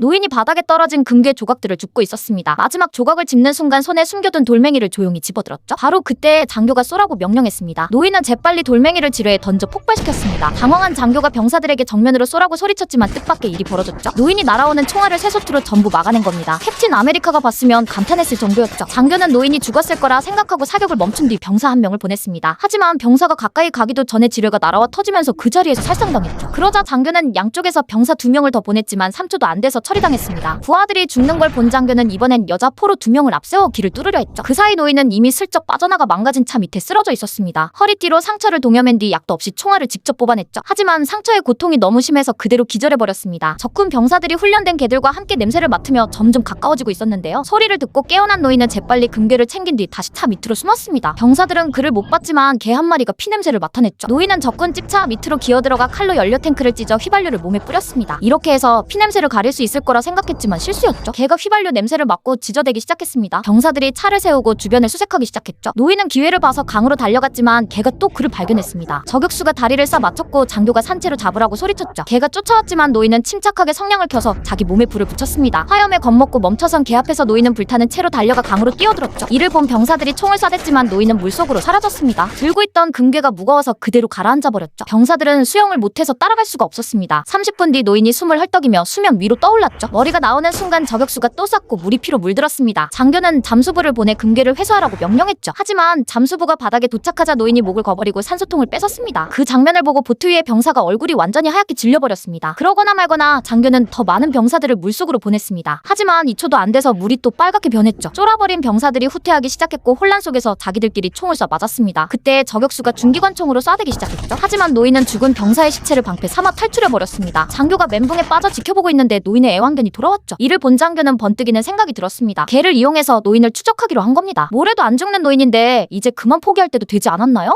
노인이 바닥에 떨어진 금괴 조각들을 줍고 있었습니다. 마지막 조각을 짚는 순간 손에 숨겨둔 돌멩이를 조용히 집어들었죠. 바로 그때 장교가 쏘라고 명령했습니다. 노인은 재빨리 돌멩이를 지뢰에 던져 폭발시켰습니다. 당황한 장교가 병사들에게 정면으로 쏘라고 소리쳤지만 뜻밖의 일이 벌어졌죠. 노인이 날아오는 총알을 쇠소투로 전부 막아낸 겁니다. 캡틴 아메리카가 봤으면 감탄했을 정도였죠. 장교는 노인이 죽었을 거라 생각하고 사격을 멈춘 뒤 병사 한 명을 보냈습니다. 하지만 병사가 가까이 가기도 전에 지뢰가 날아와 터지면서 그 자리에서 살상당했죠. 그러자 장교는 양쪽에서 병사 두 명을 더 보냈지만 3초도 안 돼서 처리당했습니다. 부하들이 죽는 걸 본 장교는 이번엔 여자 포로 두 명을 앞세워 길을 뚫으려 했죠. 그 사이 노인은 이미 슬쩍 빠져나가 망가진 차 밑에 쓰러져 있었습니다. 허리띠로 상처를 동여맨 뒤 약도 없이 총알을 직접 뽑아냈죠. 하지만 상처의 고통이 너무 심해서 그대로 기절해버렸습니다. 적군 병사들이 훈련된 개들과 함께 냄새를 맡으며 점점 가까워지고 있었는데요. 소리를 듣고 깨어난 노인은 재빨리 금괴를 챙긴 뒤 다시 차 밑으로 숨었습니다. 병사들은 그를 못 봤지만 개 한 마리가 피냄새를 맡아냈죠. 노인은 적군 집차 밑으로 기어들어가 칼로 연료 탱크를 찢어 휘발유를 몸에 뿌렸습니다. 이렇게 해서 피냄새를 가릴 수 있을 거라 생각했지만 실수였죠. 개가 휘발유 냄새를 맡고 지저대기 시작했습니다. 병사들이 차를 세우고 주변을 수색하기 시작했죠. 노인은 기회를 봐서 강으로 달려갔지만 개가 또 그를 발견했습니다. 저격수가 다리를 싸 맞췄고 장교가 산채로 잡으라고 소리쳤죠. 개가 쫓아왔지만 노인은 침착하게 성냥을 켜서 자기 몸에 불을 붙였습니다. 화염에 겁먹고 멈춰선 개 앞에서 노인은 불타는 채로 달려가 강으로 뛰어들었죠. 이를 본 병사들이 총을 쏴댔지만 노인은 물속으로 사라졌습니다. 들고 있던 금괴가 무거워서 그대로 가라앉아 버렸죠. 병사들은 수영을 못해서 따라갈 수가 없었습니다. 30분 뒤 노인이 숨을 헐떡이며 수면 위로 떠올랐 죠. 머리가 나오는 순간 저격수가 또 쐈고 물이 피로 물들었습니다. 장교는 잠수부를 보내 금괴를 회수하라고 명령했죠. 하지만 잠수부가 바닥에 도착하자 노인이 목을 거버리고 산소통을 뺏었습니다. 그 장면을 보고 보트 위의 병사가 얼굴이 완전히 하얗게 질려버렸습니다. 그러거나 말거나 장교는 더 많은 병사들을 물속으로 보냈습니다. 하지만 2초도 안 돼서 물이 또 빨갛게 변했죠. 쫄아버린 병사들이 후퇴하기 시작했고 혼란 속에서 자기들끼리 총을 쏴 맞았습니다. 그때 저격수가 중기관총으로 쏴대기 시작했죠. 하지만 노인은 죽은 병사의 시체를 방패 삼아 탈출해버렸습니다. 장교가 멘붕에 빠져 지켜보고 있는데 노인의 애완견이 돌아왔죠. 이를 본 장교는 번뜩이는 생각이 들었습니다. 개를 이용해서 노인을 추적하기로 한 겁니다. 뭐래도 안 죽는 노인인데 이제 그만 포기할 때도 되지 않았나요?